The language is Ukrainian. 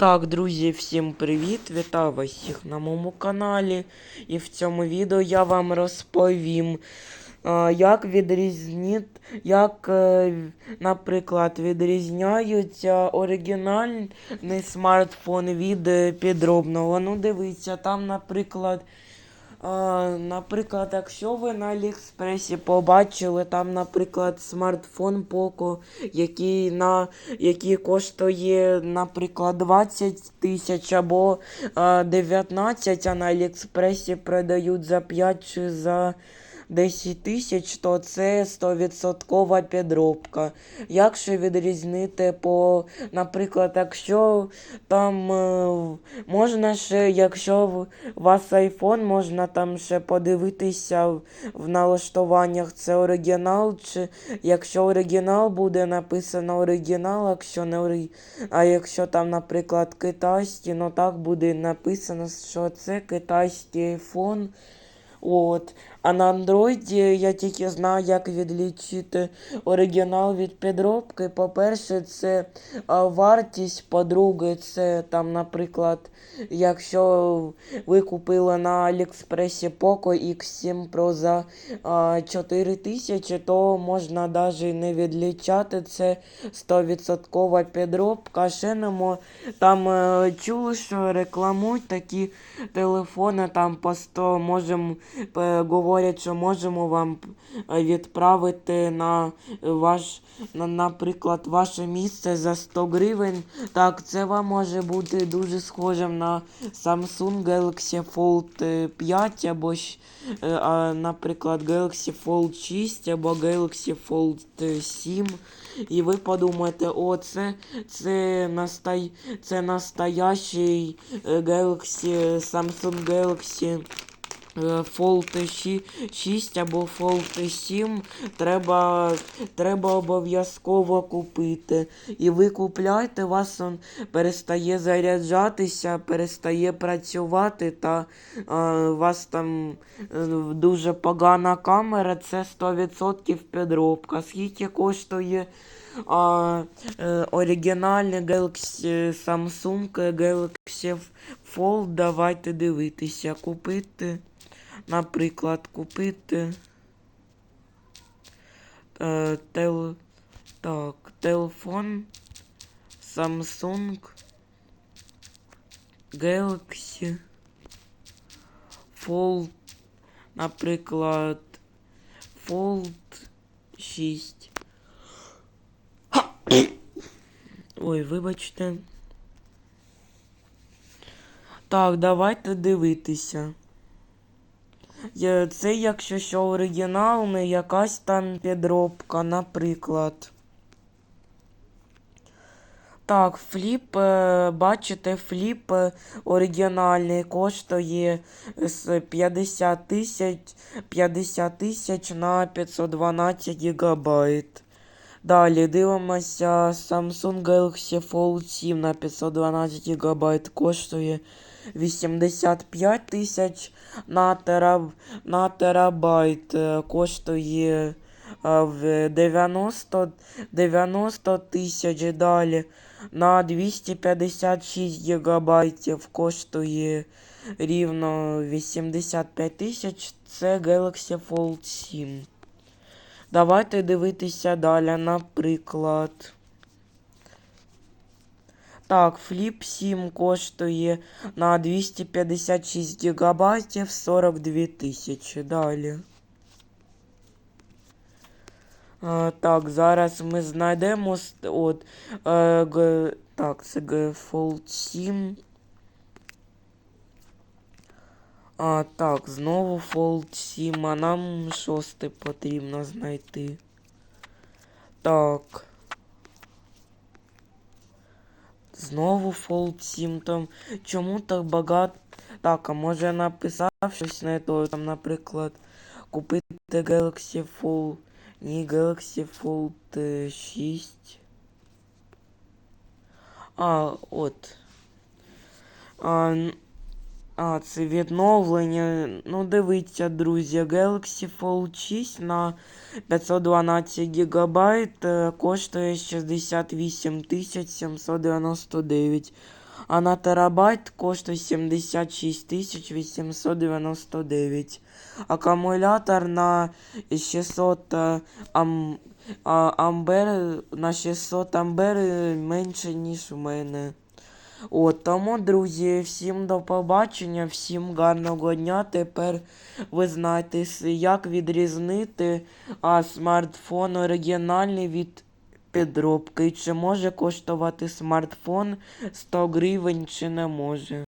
Так, друзі, всім привіт! Вітаю вас всіх на моєму каналі. І в цьому відео я вам розповім, е, як відрізнити, як, е, наприклад, відрізняються оригінальний смартфон від е, підробного. Ну, дивіться, там, наприклад. Наприклад, якщо ви на Аліекспресі побачили там, наприклад, смартфон Poco, який на який коштує, наприклад, 20 тисяч або а, 19, а на Аліекспресі продають за 5 чи за 10 тисяч, то це 100% підробка. Якщо відрізнити по, наприклад, якщо там е, можна ще, якщо у вас iPhone, можна там ще подивитися в налаштуваннях, це оригінал, чи якщо оригінал буде написано оригінал, якщо не оригінал, а якщо там, наприклад, китайський, ну так буде написано, що це китайський iPhone. От. А на андроїді я тільки знаю, як відлічити оригінал від підробки. По-перше, це вартість, по-друге, це там, наприклад, якщо ви купили на Аліекспресі Poco X7 Pro за 4 тисячі, то можна навіть не відлічати. Це 100% підробка. Ще не мо... Там е, чули, що рекламують такі телефони там по 100, можемо е, говорять, що можемо вам е, відправити на ваш, на, наприклад, ваше місце за 100 гривень. Так, це вам може бути дуже схожим на Samsung Galaxy Fold 5 або, ж, е, наприклад, Galaxy Fold 6 або Galaxy Fold 7. І ви подумаєте, о, це, це, настай, це настоящий е, Galaxy, Samsung Galaxy е, Fold 6 або Fold 7 треба, треба обов'язково купити. І ви купляєте, у вас он перестає заряджатися, перестає працювати, та е, у вас там е, дуже погана камера, це 100% підробка. Скільки коштує а, е, оригінальний Galaxy Samsung Galaxy Fold, давайте дивитися, купити. Наприклад, купити е, тел, так, телефон Samsung Galaxy Fold, наприклад, Fold 6. Ой, вибачте. Так, давайте дивитися. Є- Це якщо що оригінал, не якась там підробка, наприклад. Так, фліп, е, бачите, фліп е, оригінальний коштує з 50 тисяч 50 тисяч на 512 гігабайт. Далі дивимося Samsung Galaxy Fold 7 на 512 гігабайт коштує 85 тисяч на, тераб... на терабайт коштує е, в 90 90 тисяч далі. На 256 гігабайтів коштує рівно 85 тисяч. Це Galaxy Fold 7. Давайте дивитися далі, наприклад. Так, Flip 7 коштує на 256 гігабайтів 42 тисячі. Далі. А, так, зараз ми знайдемо с- от, е, г, так, це G Fold 7. А, так, знову Fold 7, а нам шосте потрібно знайти. Так. Знову Fold 7 там. Чому так багато? Так, а може я написав щось не то, там, наприклад, купити Galaxy Fold. Ні, Galaxy Fold е, 6. А, от. А, а, це відновлення. Ну, дивіться, друзі, Galaxy Fold 6 на 512 гігабайт е, коштує 68 799. а на терабайт коштує 76 899. Акумулятор на 600 е, ам, а, амбер, на 600 амбер е, менше, ніж у мене. От, тому, друзі, всім до побачення, всім гарного дня. Тепер ви знаєте, як відрізнити а, смартфон оригінальний від підробки. Чи може коштувати смартфон 100 гривень, чи не може.